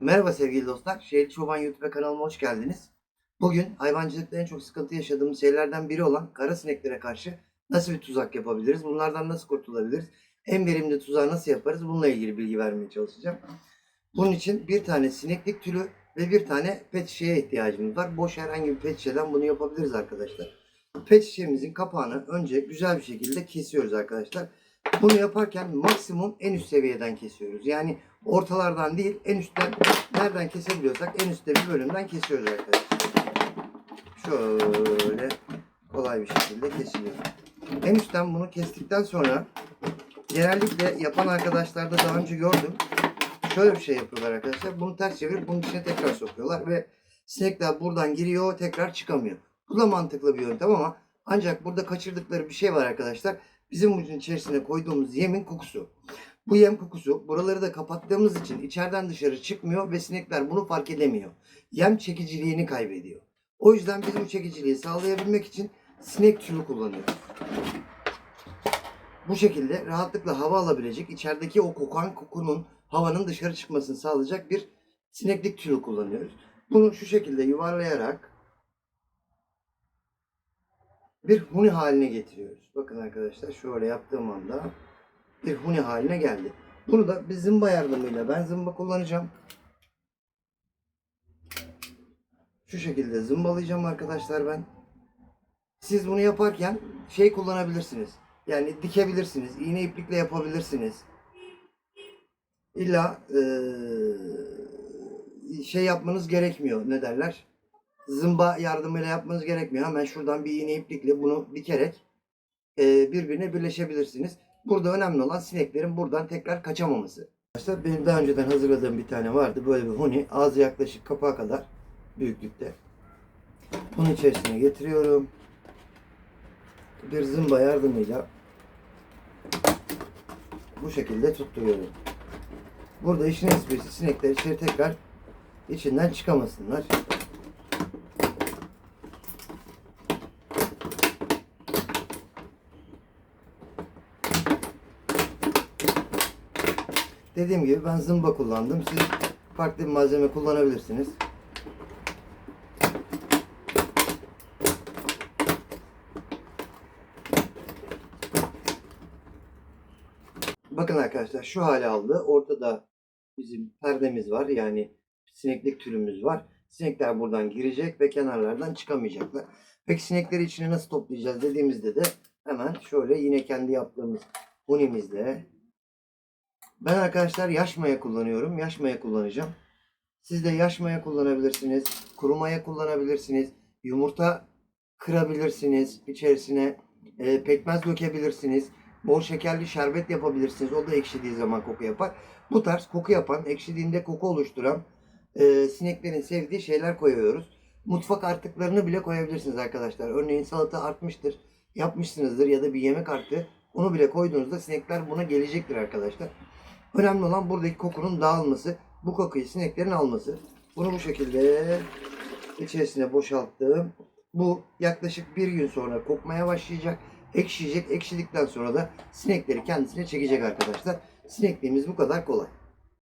Merhaba sevgili dostlar. Şehir Çoban YouTube kanalıma hoş geldiniz. Bugün hayvancılıkta en çok sıkıntı yaşadığımız şeylerden biri olan kara sineklere karşı nasıl bir tuzak yapabiliriz? Bunlardan nasıl kurtulabiliriz? En verimli tuzağı nasıl yaparız? Bununla ilgili bilgi vermeye çalışacağım. Bunun için bir tane sineklik tülü ve bir tane pet şişeye ihtiyacımız var. Boş herhangi bir pet şişeden bunu yapabiliriz arkadaşlar. Pet şişemizin kapağını önce güzel bir şekilde kesiyoruz arkadaşlar. Bunu yaparken maksimum en üst seviyeden kesiyoruz. Yani ortalardan değil en üstten nereden kesebiliyorsak en üstte bir bölümden kesiyoruz arkadaşlar. Şöyle kolay bir şekilde kesiliyor. En üstten bunu kestikten sonra genellikle yapan arkadaşlarda daha önce gördüm. Şöyle bir şey yapıyorlar arkadaşlar. Bunu ters çevirip bunun içine tekrar sokuyorlar ve sinekler buradan giriyor tekrar çıkamıyor. Bu da mantıklı bir yöntem ama ancak burada kaçırdıkları bir şey var arkadaşlar. Bizim bunun içerisine koyduğumuz yemin kokusu. Bu yem kokusu buraları da kapattığımız için içeriden dışarı çıkmıyor ve sinekler bunu fark edemiyor. Yem çekiciliğini kaybediyor. O yüzden biz bu çekiciliği sağlayabilmek için sinek tülü kullanıyoruz. Bu şekilde rahatlıkla hava alabilecek, içerideki o kokan kokunun havanın dışarı çıkmasını sağlayacak bir sineklik tülü kullanıyoruz. Bunu şu şekilde yuvarlayarak bir huni haline getiriyoruz. Bakın arkadaşlar şöyle yaptığım anda bir huni haline geldi. Bunu da bir zımba yardımıyla ben zımba kullanacağım. Şu şekilde zımbalayacağım arkadaşlar ben. Siz bunu yaparken şey kullanabilirsiniz. Yani dikebilirsiniz. iğne iplikle yapabilirsiniz. İlla eee, şey yapmanız gerekmiyor. Ne derler? Zımba yardımıyla yapmanız gerekmiyor. Hemen şuradan bir iğne iplikle bunu dikerek eee, birbirine birleşebilirsiniz. Burada önemli olan sineklerin buradan tekrar kaçamaması. Arkadaşlar benim daha önceden hazırladığım bir tane vardı. Böyle bir huni. Ağzı yaklaşık kapağa kadar büyüklükte. Bunun içerisine getiriyorum. Bir zımba yardımıyla bu şekilde tutturuyorum. Burada işin esprisi sinekler içeri tekrar içinden çıkamasınlar. Dediğim gibi ben zımba kullandım. Siz farklı bir malzeme kullanabilirsiniz. Bakın arkadaşlar şu hale aldı. Ortada bizim perdemiz var. Yani sineklik türümüz var. Sinekler buradan girecek ve kenarlardan çıkamayacaklar. Peki sinekleri içine nasıl toplayacağız dediğimizde de hemen şöyle yine kendi yaptığımız hunimizle ben arkadaşlar yaş maya kullanıyorum. Yaş maya kullanacağım. Siz de yaş maya kullanabilirsiniz. Kuru maya kullanabilirsiniz. Yumurta kırabilirsiniz. İçerisine e, pekmez dökebilirsiniz. Bol şekerli şerbet yapabilirsiniz. O da ekşidiği zaman koku yapar. Bu tarz koku yapan, ekşidiğinde koku oluşturan e, sineklerin sevdiği şeyler koyuyoruz. Mutfak artıklarını bile koyabilirsiniz arkadaşlar. Örneğin salata artmıştır, yapmışsınızdır ya da bir yemek arttı. Onu bile koyduğunuzda sinekler buna gelecektir arkadaşlar. Önemli olan buradaki kokunun dağılması, bu kokuyu sineklerin alması. Bunu bu şekilde içerisine boşalttım. Bu yaklaşık bir gün sonra kokmaya başlayacak. Ekşiyecek. Ekşidikten sonra da sinekleri kendisine çekecek arkadaşlar. Sinekliğimiz bu kadar kolay.